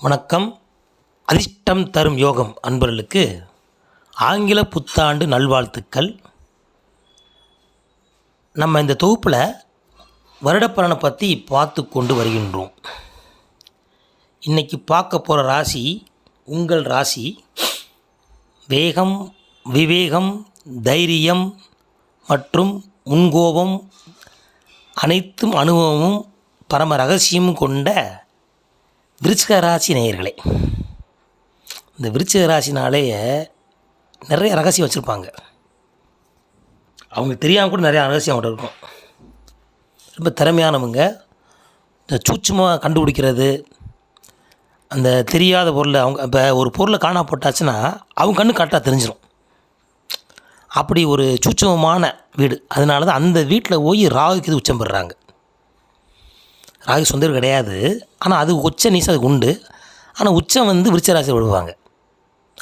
வணக்கம். அதிர்ஷ்டம் தரும் யோகம் அன்பர்களுக்கு ஆங்கில புத்தாண்டு நல்வாழ்த்துக்கள். நம்ம இந்த தொகுப்பில் வருடப்பலனை பற்றி பார்த்து கொண்டு வருகின்றோம். இன்றைக்கி பார்க்க போகிற ராசி உங்கள் ராசி. வேகம் விவேகம் தைரியம் மற்றும் முன்கோபம் அனைத்தும் அனுபவமும் பரம ரகசியமும் கொண்ட விருச்சிக ராசி நேயர்களே இந்த விருச்சிக ராசினாலேயே நிறைய ரகசியம் வச்சுருப்பாங்க. அவங்களுக்கு தெரியாமல் கூட நிறையா ரகசியம் அவங்கள்ட்ட இருக்கும். ரொம்ப திறமையானவங்க இந்த சூட்சமாக கண்டுபிடிக்கிறது அந்த தெரியாத பொருளை அவங்க இப்போ ஒரு பொருளை காணா போட்டாச்சுன்னா அவங்க கண்ணு கரெக்டாக தெரிஞ்சிடும் அப்படி ஒரு சூட்சமமான வீடு. அதனால தான் அந்த வீட்டில் போய் ராகுக்கு இது உச்சம் பெறுறாங்க. ராகு சொந்த கிடையாது. ஆனால் அது உச்ச நீசம் அதுக்கு உண்டு. ஆனால் உச்சம் வந்து விருச்சராசி விடுவாங்க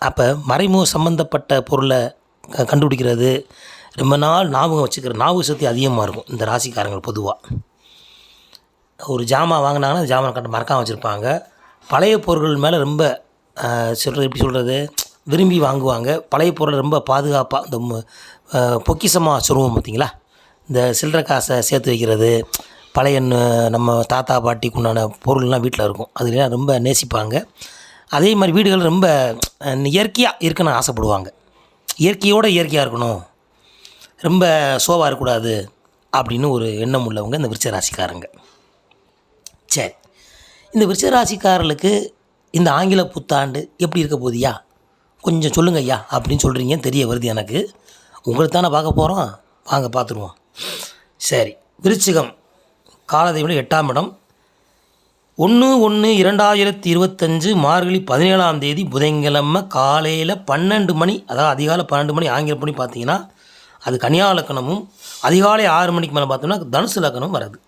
அப்போ மறைமுக சம்மந்தப்பட்ட பொருளை கண்டுபிடிக்கிறது ரொம்ப நாள் ஞாபகம் வச்சுக்கிற ஞாபக சக்தி அதிகமாக இருக்கும் இந்த ராசிக்காரங்கள் பொதுவாக ஒரு ஜாமான் வாங்கினாங்கன்னா அந்த ஜாமான் கட்ட மறக்காமல் வச்சுருப்பாங்க. பழைய பொருட்கள் மேலே ரொம்ப சொல்கிறது எப்படி சொல்கிறது விரும்பி வாங்குவாங்க. பழைய பொருளை ரொம்ப பாதுகாப்பாக இந்த பொக்கிசமாக பொக்கிஷமாக சொல்லுவோம் பார்த்தீங்களா இந்த சில்லற காசை சேர்த்து வைக்கிறது பழைய நம்ம தாத்தா பாட்டிக்கு உண்டான பொருள்லாம் வீட்டில் இருக்கும். அதுலாம் ரொம்ப நேசிப்பாங்க. அதே மாதிரி வீடுகள் ரொம்ப இயற்கையாக இருக்கணும்னு ஆசைப்படுவாங்க. இயற்கையோடு இயற்கையாக இருக்கணும். ரொம்ப சோவாக இருக்கக்கூடாது அப்படின்னு ஒரு எண்ணம் உள்ளவங்க இந்த விருச்ச ராசிக்காரங்க சரி. இந்த விருச்ச ராசிக்காரர்களுக்கு இந்த ஆங்கில புத்தாண்டு எப்படி இருக்க போதியா கொஞ்சம் சொல்லுங்க ஐயா அப்படின்னு சொல்கிறீங்க தெரிய வருது எனக்கு. உங்களுக்கு தானே பார்க்க போகிறோம் வாங்க பார்த்துருவோம். சரி. விருச்சிகம். காலதெய்வம் எட்டாம் இடம். ஒன்று ஒன்று இரண்டாயிரத்தி இருபத்தஞ்சு மார்கழி பதினேழாம் தேதி புதன்கிழமை காலையில் பன்னெண்டு மணி அதாவது அதிகாலை பன்னெண்டு மணி ஆங்கில மணி பார்த்தீங்கன்னா அது கன்னியா லக்கணமும் அதிகாலை ஆறு மணிக்கு மேலே பார்த்தோம்னா தனுசு லக்கணம் வருது.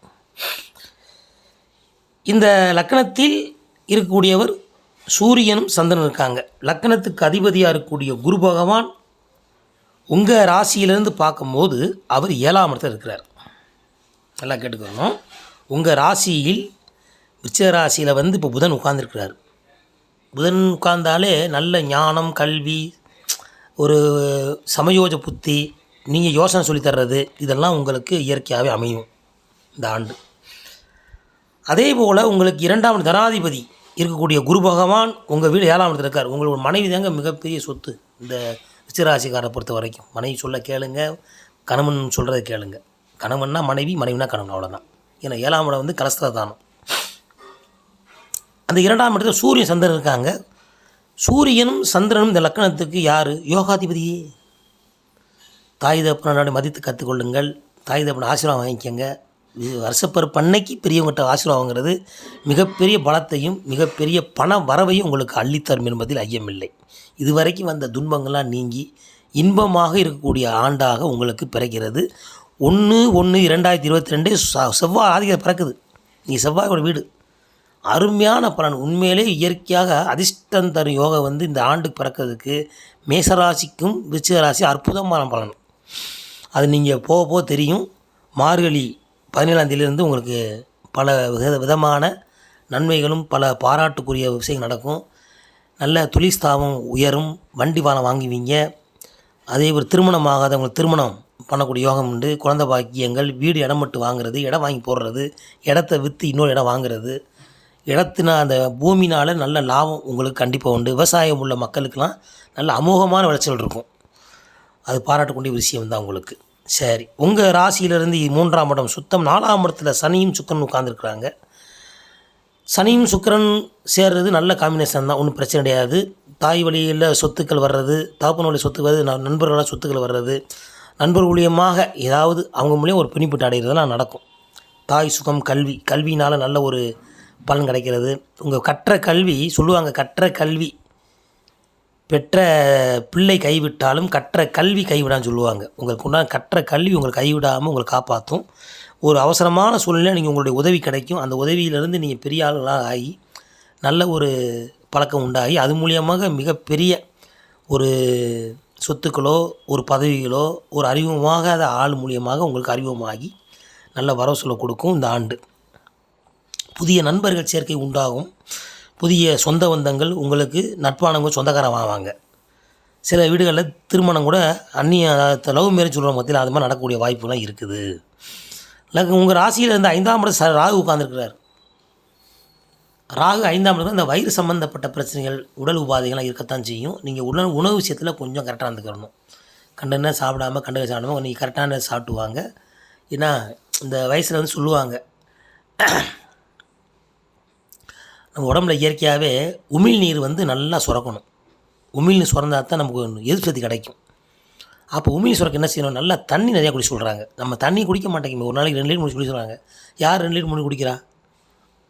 இந்த லக்கணத்தில் இருக்கக்கூடியவர் சூரியனும் சந்திரன் இருக்காங்க. லக்கணத்துக்கு அதிபதியாக இருக்கக்கூடிய குரு பகவான் உங்கள் ராசியிலேருந்து பார்க்கும்போது அவர் ஏழாம் இடத்துல இருக்கிறார். நல்லா கேட்டுக்கணும் உங்கள் ராசியில் விருச்சிக ராசியில் வந்து இப்போ புதன் உட்கார்ந்துருக்கிறார். புதன் உட்கார்ந்தாலே நல்ல ஞானம் கல்வி ஒரு சமயோஜ புத்தி நீங்கள் யோசனை சொல்லித் தர்றது இதெல்லாம் உங்களுக்கு இயற்கையாகவே அமையும் இந்த ஆண்டு. அதே போல் உங்களுக்கு இரண்டாம் தனாதிபதி இருக்கக்கூடிய குரு பகவான் உங்கள் வீடு ஏழாம் இடத்துல இருக்கார். உங்களோட மனைவி தாங்க மிகப்பெரிய சொத்து இந்த விச்சிராசிக்காரை பொறுத்த வரைக்கும். மனைவி சொல்ல கேளுங்க கணவன் சொல்கிறத கேளுங்க. கணவன்னா மனைவி மனைவினா கணவன் அவ்வளோதான் ஏன்னா ஏழாம் இடம் வந்து கலஸ்திரதானம் அந்த இரண்டாம் இடத்துல சூரியன் சந்திரன் இருக்காங்க. சூரியனும் சந்திரனும் இந்த லக்கணத்துக்கு யார்? யோகாதிபதியே தாய் தப்பனோட மதித்து கற்றுக்கொள்ளுங்கள் தாய் தப்பனை ஆசீர்வாதம் வாங்கிக்கோங்க. இது வருஷப்பருப்பு அன்னைக்கு பெரியவங்கள்கிட்ட ஆசீர்வாதம் வாங்குறது மிகப்பெரிய பலத்தையும் மிகப்பெரிய பண வரவையும் உங்களுக்கு அள்ளித்தரும் என்பதில் ஐயமில்லை. இதுவரைக்கும் வந்த துன்பங்கள்லாம் நீங்கி இன்பமாக இருக்கக்கூடிய ஆண்டாக உங்களுக்கு பிறக்கிறது. ஒன்று ஒன்று இரண்டாயிரத்தி இருபத்தி ரெண்டு செவ்வாய் ஆதிக்கம் பிறக்குது. நீ செவ்வாயோட வீடு. அருமையான பலன். உண்மையிலே இயற்கையாக அதிர்ஷ்டம் தரும் யோகா வந்து இந்த ஆண்டுக்கு பிறக்கிறதுக்கு மேசராசிக்கும் விருச்சிகராசி அற்புதமான பலன். அது நீங்கள் போக போக தெரியும். மார்கழி பதினேழாம் தேதியிலிருந்து உங்களுக்கு பல வித விதமான நன்மைகளும் பல பாராட்டுக்குரிய விஷயங்கள் நடக்கும். நல்ல தொழில் ஸ்தாபம் உயரும். வண்டி வானம் வாங்குவீங்க. அதே ஒரு திருமணம் ஆகாதவங்களுக்கு திருமணம். பண்ணக்கூடிய யோகம் உண்டு. குழந்தை பாக்கியங்கள் வீடு இடம் மட்டும் வாங்குறது இடம் வாங்கி போடுறது இடத்த விற்று இன்னொரு இடம் வாங்குறது. இடத்தின அந்த பூமினால் நல்ல லாபம் உங்களுக்கு கண்டிப்பாக உண்டு. விவசாயம் உள்ள மக்களுக்கெல்லாம் நல்ல அமோகமான விளைச்சல் இருக்கும். அது பாராட்டக்கூடிய விஷயம் தான் உங்களுக்கு. சரி. உங்கள் ராசியிலிருந்து மூன்றாம் இடம் சுத்தம். நாலாம் இடத்துல சனியும் சுக்கரன் உட்காந்துருக்குறாங்க சனியும் சுக்கிரன் சேர்றது நல்ல காம்பினேஷன் தான். ஒன்றும் பிரச்சனை கிடையாது. தாய் வழியில் சொத்துக்கள் வர்றது தாப்பன் வழி சொத்து வருது ந- சொத்துக்கள் வர்றது நண்பர் மூலியமாக ஏதாவது அவங்க மூலியம் ஒரு பிணிப்பிட்டு அடைகிறதுலாம் நடக்கும். தாய் சுகம் கல்வி கல்வினால் நல்ல ஒரு பலன் கிடைக்கிறது. உங்கள் கற்ற கல்வி சொல்லுவாங்க கற்ற கல்வி பெற்ற பிள்ளை கைவிட்டாலும் கற்ற கல்வி கைவிடான்னு சொல்லுவாங்க. உங்களுக்கு உண்டான கற்ற கல்வி உங்களை கைவிடாமல் உங்களை காப்பாற்றும் ஒரு அவசரமான சூழ்நிலை நீங்கள் உங்களுடைய உதவி கிடைக்கும். அந்த உதவியிலிருந்து நீங்கள் பெரிய ஆளுகளாக ஆகி நல்ல ஒரு பழக்கம் உண்டாகி அது மூலியமாக மிகப்பெரிய ஒரு சொத்துக்களோ ஒரு பதவிகளோ ஒரு அறிமுகமாகாத ஆள் மூலியமாக உங்களுக்கு அறிமுகமாகி நல்ல வரவு சொல்ல கொடுக்கும் இந்த ஆண்டு. புதிய நண்பர்கள் சேர்க்கை உண்டாகும். புதிய சொந்த பந்தங்கள் உங்களுக்கு நட்பானவங்க சொந்தக்காரன் ஆவாங்க சில வீடுகளில் திருமணம் கூட அந்நிய லவ் மேரேஜ் சொல்கிற மத்தியில் அது மாதிரி நடக்கக்கூடிய வாய்ப்புலாம் இருக்குது. இல்லை உங்கள் ராசியில் இருந்து ஐந்தாம் இடம் ச ராகு உட்காந்துருக்கிறார் ராகு ஐந்தாம் இடத்துல இந்த வயிறு சம்மந்தப்பட்ட பிரச்சனைகள் உடல் உபாதைகள்லாம் இருக்கத்தான் செய்யும். நீங்கள் உடல் உணவு விஷயத்தில் கொஞ்சம் கரெக்டாக இருந்துக்கிறணும் கண்டன சாப்பிடாம கண்டன சாப்பிடாம நீங்கள் கரெக்டான சாப்பிடுவாங்க ஏன்னா இந்த வயசில் வந்து சொல்லுவாங்க நம்ம உடம்புல இயற்கையாகவே உமிழ் நீர் வந்து நல்லா சுரக்கணும். உமிழ் நீர் சுரந்தா தான் நமக்கு எதிர்ப்பு சக்தி கிடைக்கும். அப்போ உமிழ் சுரக்க என்ன செய்யணும்? நல்லா தண்ணி நிறையா குடிக்க சொல்கிறாங்க நம்ம தண்ணி குடிக்க மாட்டேங்குது ஒரு நாளைக்கு ரெண்டு லிட்டர் முடிச்சு குடி சொல்கிறாங்க யார் ரெண்டு லிட்டர் முடி குடிக்கிறா?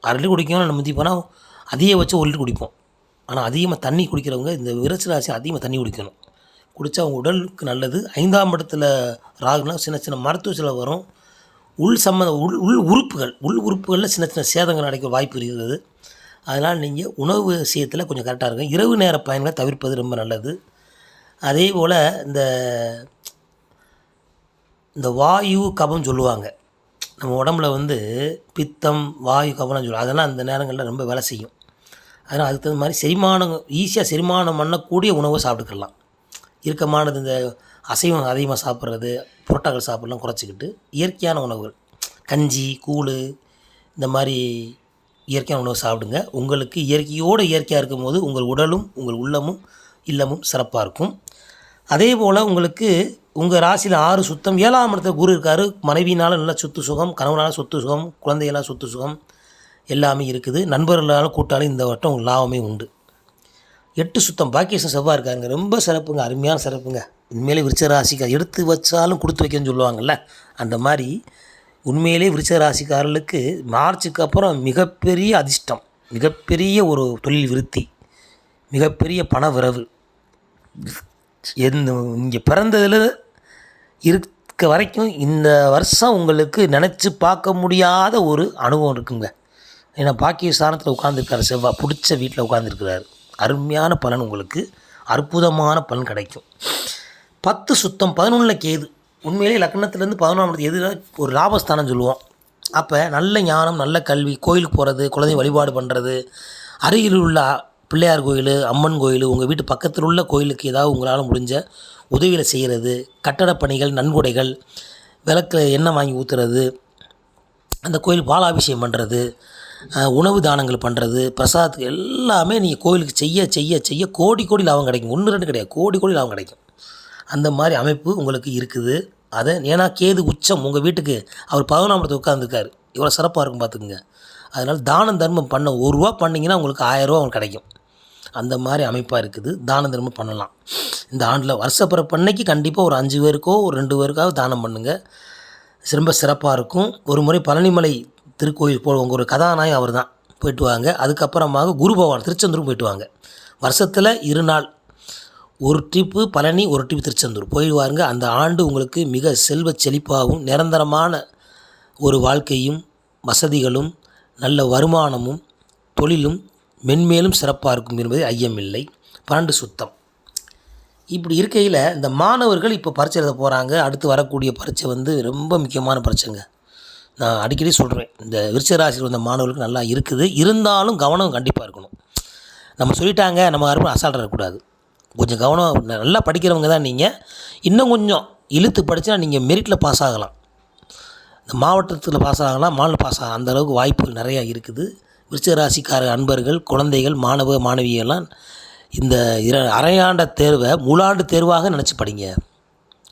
அரை லிட்டர் குடிக்கணும் நம்ம போனால் அதிக வச்சு ஒரு லிட்டர் குடிப்போம். ஆனால் அதிகமாக தண்ணி குடிக்கிறவங்க இந்த விரச்சல் ராசி அதிகமாக தண்ணி குடிக்கணும். குடித்தா அவங்க உடலுக்கு நல்லது. ஐந்தாம் இடத்துல ராகுனா சின்ன சின்ன மருத்துவ செலவு வரும். உள் சம்மந்த உள் உள் உறுப்புகள் உள் உறுப்புகளில் சின்ன சின்ன சேதங்கள் நடக்க வாய்ப்பு இருக்கிறது. அதனால் நீங்கள் உணவு விஷயத்தில் கொஞ்சம் கரெக்டாக இருக்கும் இரவு நேர பயன்களை தவிர்ப்பது ரொம்ப நல்லது. அதே போல் இந்த இந்த வாயு கபம் சொல்லுவாங்க. நம்ம உடம்புல வந்து பித்தம் வாயு கவனம் சொல்லுவோம் அதெல்லாம் அந்த நேரங்களில் ரொம்ப வேலை செய்யும். அதனால் அதுக்கு தகுந்த மாதிரி செரிமானம் ஈஸியாக செரிமானம் பண்ணக்கூடிய உணவை சாப்பிட்டுக்கலாம். இறுக்கமானது இந்த அசைவம் அதிகமாக சாப்பிட்றது புரோட்டாக்கள் சாப்பிட்லாம் குறைச்சிக்கிட்டு இயற்கையான உணவுகள். கஞ்சி கூழ் இந்த மாதிரி இயற்கையான உணவு சாப்பிடுங்க. உங்களுக்கு இயற்கையோடு இயற்கையாக இருக்கும்போது உங்கள் உடலும் உங்கள் உள்ளமும் இல்லமும் சிறப்பாக இருக்கும். அதே போல் உங்களுக்கு உங்கள் ராசியில் ஆறு சுத்தம் ஏழாம் இடத்துல குரு இருக்கார் மனைவினால் நல்ல சொத்து சுகம் கணவனால் சொத்து சுகம் குழந்தைகளால் சொத்து சுகம் எல்லாமே இருக்குது. நண்பர்களால் கூட்டாலும் இந்த வட்டம் உங்களுக்கு லாபமே உண்டு. எட்டு சுத்தம் பாக்கியசம் செவ்வாய் இருக்காங்க ரொம்ப சிறப்புங்க அருமையான சிறப்புங்க. உண்மையிலே விருச்ச ராசிக்கார் எடுத்து வச்சாலும் கொடுத்து வைக்கன்னு சொல்லுவாங்கள்ல அந்த மாதிரி உண்மையிலே விருச்ச ராசிக்காரர்களுக்கு மார்ச்சுக்கு அப்புறம் மிகப்பெரிய அதிர்ஷ்டம் மிகப்பெரிய ஒரு தொழில் விருத்தி மிகப்பெரிய பண விரவு. எந்த இங்கே பிறந்ததில் இருக்க வரைக்கும் இந்த வருஷம் உங்களுக்கு நினச்சி பார்க்க முடியாத ஒரு அனுபவம் இருக்குங்க. ஏன்னா பாக்கிய ஸ்தானத்தில் உட்காந்துருக்காரு செவ்வாய் பிடிச்ச வீட்டில் உட்காந்துருக்கிறாரு அருமையான பலன் உங்களுக்கு. அற்புதமான பலன் கிடைக்கும். பத்து சுத்தம் பதினொன்றில் கேது. உண்மையிலே லக்னத்துலேருந்து பதினொன்றாம் இடத்து ஒரு லாபஸ்தானம் சொல்லுவோம். அப்போ நல்ல ஞானம் நல்ல கல்வி கோயிலுக்கு போகிறது குழந்தை வழிபாடு பண்ணுறது அருகில் உள்ள பிள்ளையார் கோயில் அம்மன் கோயில் உங்கள் வீட்டு பக்கத்தில் உள்ள கோயிலுக்கு ஏதாவது உங்களால் முடிஞ்ச உதவியில் செய்கிறது கட்டடப் பணிகள் நன்கொடைகள் விளக்கு எண்ணெய் வாங்கி ஊற்றுறது அந்த கோயில் பாலாபிஷேகம் பண்ணுறது உணவு தானங்கள் பண்ணுறது பிரசாதத்துக்கு எல்லாமே நீங்கள் கோயிலுக்கு செய்ய செய்ய செய்ய கோடி கோடி லாபம் கிடைக்கும். ஒன்று ரெண்டு கிடையாது. கோடி கோடி லாபம் கிடைக்கும். அந்த மாதிரி அமைப்பு உங்களுக்கு இருக்குது. அதை ஏன்னா கேது உச்சம். உங்கள் வீட்டுக்கு அவர் பதினொன்றாம் இடத்துல உட்காந்துருக்காரு இவ்வளோ சிறப்பாக இருக்கும் பார்த்துக்குங்க அதனால் தானம் தர்மம் பண்ண ஒரு ரூபா பண்ணிங்கன்னா உங்களுக்கு ஆயிரரூவா உங்களுக்கு கிடைக்கும். அந்த மாதிரி அமைப்பாக இருக்குது. தான தர்மம் பண்ணலாம். இந்த ஆண்டில் வருஷப்பிறப்பு அன்னைக்கு கண்டிப்பாக ஒரு அஞ்சு பேருக்கோ ஒரு ரெண்டு பேருக்காக தானம் பண்ணுங்கள் ரொம்ப சிறப்பாக இருக்கும். ஒரு முறை பழனிமலை திருக்கோயில் போடுவாங்க ஒரு கதாநாயகம் அவர் தான் போயிட்டு வாங்க. அதுக்கப்புறமாக குரு பகவான் திருச்செந்தூர் போயிட்டு வாங்க. வருஷத்தில் இரு நாள். ஒரு ட்ரிப்பு பழனி ஒரு ட்ரிப் திருச்செந்தூர். போயிடுவாருங்க அந்த ஆண்டு உங்களுக்கு மிக செல்வ செழிப்பாகவும் நிரந்தரமான ஒரு வாழ்க்கையும் வசதிகளும் நல்ல வருமானமும் தொழிலும் மென்மேலும் சிறப்பாக இருக்கும் என்பது ஐயமில்லை. பன்னெண்டு சுத்தம். இப்படி இருக்கையில் இந்த மாணவர்கள் இப்போ பரீட்சை எழுத போகிறாங்க அடுத்து வரக்கூடிய பரீட்சை வந்து ரொம்ப முக்கியமான பரீட்சைங்க. நான் அடிக்கடி சொல்கிறேன் இந்த விருச்சராசியில் வந்த மாணவர்களுக்கு நல்லா இருக்குது. இருந்தாலும் கவனம் கண்டிப்பாக இருக்கணும். நம்ம சொல்லிட்டாங்க நம்ம யாருக்கும் அசால்ட் இருக்கக்கூடாது. கொஞ்சம் கவனம் நல்லா படிக்கிறவங்க தான் நீங்கள் இன்னும் கொஞ்சம் இழுத்து படித்தா நீங்கள் மெரிட்டில் பாஸ் ஆகலாம். இந்த மாவட்டத்தில் பாஸ் ஆகலாம் மாநில பாஸ் ஆகலாம். அந்த அளவுக்கு வாய்ப்புகள் நிறையா இருக்குது. விருச்சிகராசிக்கார அன்பர்கள் குழந்தைகள் மாணவ மாணவியெல்லாம் இந்த இர அரையாண்ட தேர்வை முழாண்டு தேர்வாக நினச்சி படிங்க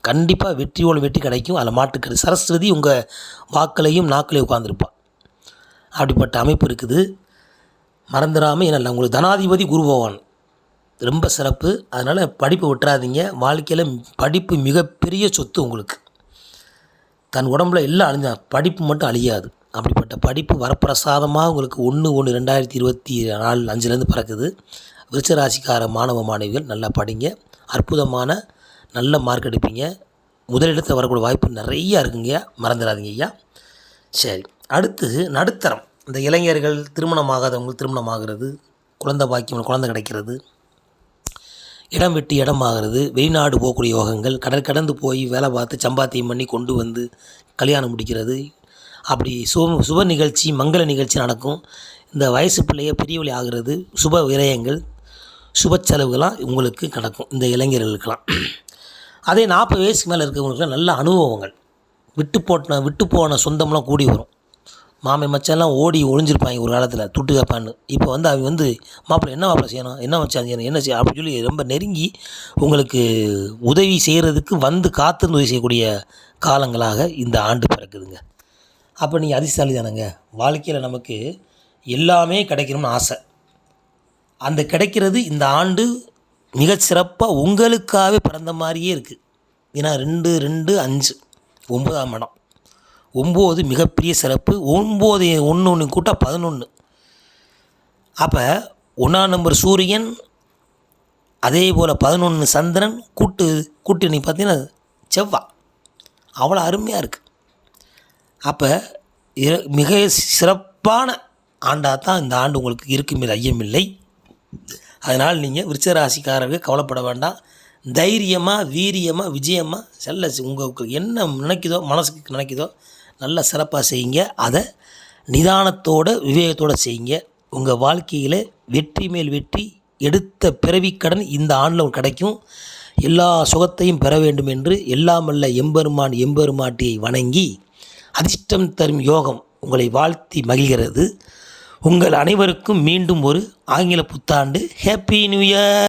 கண்டிப்பாக வெற்றியோடு வெற்றி கிடைக்கும். அதில் மாட்டுக்கிறது சரஸ்வதி உங்கள் வாக்களையும் நாக்களையும் உட்காந்துருப்பா அப்படிப்பட்ட அமைப்பு இருக்குது. மறந்துடாமல் ஏன்னா உங்களுக்கு தனாதிபதி குரு பகவான். ரொம்ப சிறப்பு. அதனால் படிப்பு விட்டுறாதீங்க. வாழ்க்கையில் படிப்பு மிகப்பெரிய சொத்து உங்களுக்கு. தன் உடம்புல எல்லாம் அழிஞ்சான் படிப்பு மட்டும் அழியாது. அப்படிப்பட்ட படிப்பு வரப்பிரசாதமாக உங்களுக்கு ஒன்று ஒன்று ரெண்டாயிரத்தி இருபத்தி நாலு அஞ்சுலேருந்து பறக்குது. விருச்சராசிக்கார மாணவ மாணவிகள் நல்லா படிங்க. அற்புதமான நல்ல மார்க் எடுப்பீங்க. முதலிடத்தில் வரக்கூடிய வாய்ப்பு நிறையா இருக்குங்க. மறந்துடாதீங்க ஐயா. சரி அடுத்து நடுத்தரம். இந்த இளைஞர்கள் திருமணமாகாதவங்க திருமணமாகிறது. குழந்தை பாக்கியம் குழந்தை கிடைக்கிறது. இடம் விட்டு இடம் ஆகிறது. வெளிநாடு போகக்கூடிய யோகங்கள் கடற்கடந்து போய் வேலை பார்த்து சம்பாத்தியம் பண்ணி கொண்டு வந்து கல்யாணம் முடிக்கிறது. அப்படி சுப சுப நிகழ்ச்சி மங்கள நிகழ்ச்சி நடக்கும். இந்த வயசு பிள்ளைய பெரியவழி ஆகிறது சுப விரயங்கள் சுப செலவுகளாக உங்களுக்கு நடக்கும் இந்த இளைஞர்களுக்கெல்லாம். அதே நாற்பது வயசுக்கு மேலே இருக்கிறவங்களுக்குலாம் நல்ல அனுபவங்கள். விட்டு போட்ட விட்டு போன சொந்தம்லாம் கூடி வரும். மாமன் மச்சான்லாம் ஓடி ஒளிஞ்சிருப்பாங்க ஒரு காலத்தில் துட்டு கேட்பான்னு இப்போ வந்து அவங்க வந்து மாப்பிள்ளை என்ன மாப்பிள்ளை செய்யணும்? என்ன மச்சான் செய்யணும்? என்ன செய்ய? அப்படின்னு சொல்லி ரொம்ப நெருங்கி உங்களுக்கு உதவி செய்கிறதுக்கு வந்து காத்திருந்து உதவி செய்யக்கூடிய காலங்களாக இந்த ஆண்டு பிறக்குதுங்க. அப்போ நீங்கள் அதிர்ஷ்டசாலி தானங்க வாழ்க்கையில் நமக்கு எல்லாமே கிடைக்கணும்னு ஆசை. அந்த கிடைக்கிறது இந்த ஆண்டு மிகச்சிறப்பாக உங்களுக்காகவே பிறந்த மாதிரியே இருக்குது ஏன்னா ரெண்டு ரெண்டு அஞ்சு ஒம்பதாம் இடம். ஒம்பது மிகப்பெரிய சிறப்பு. ஒம்பது ஒன்று ஒன்று கூட்டால் பதினொன்று அப்போ ஒன்றாம் நம்பர் சூரியன் அதே போல் பதினொன்று சந்திரன் கூட்டு கூட்டு நீ பார்த்தீங்கன்னா செவ்வா. அவ்வளோ அருமையாக இருக்குது அப்போ மிக சிறப்பான ஆண்டாக தான் இந்த ஆண்டு உங்களுக்கு இருக்கும் ஐயமில்லை. அதனால் நீங்கள் விருச்சராசிக்காரர்கள் கவலைப்பட வேண்டாம். தைரியமாக வீரியமாக விஜயமாக செல்ல உங்களுக்கு என்ன நினைக்குதோ மனசுக்கு நினைக்குதோ நல்ல சிறப்பாக செய்யுங்க. அதை நிதானத்தோட விவேகத்தோடு செய்யுங்க. உங்கள் வாழ்க்கையில் வெற்றி மேல் வெற்றி எடுத்த பிறவி கடன் இந்த ஆண்டில் கிடைக்கும். எல்லா சுகத்தையும் பெற வேண்டும் என்று எல்லாமல்ல எம்பெருமான் எம்பெருமாட்டியை வணங்கி அதிர்ஷ்டம் தரும் யோகம் உங்களை வாழ்த்தி மகிழ்கிறது. உங்கள் அனைவருக்கும் மீண்டும் ஒரு ஆங்கில புத்தாண்டு. Happy new year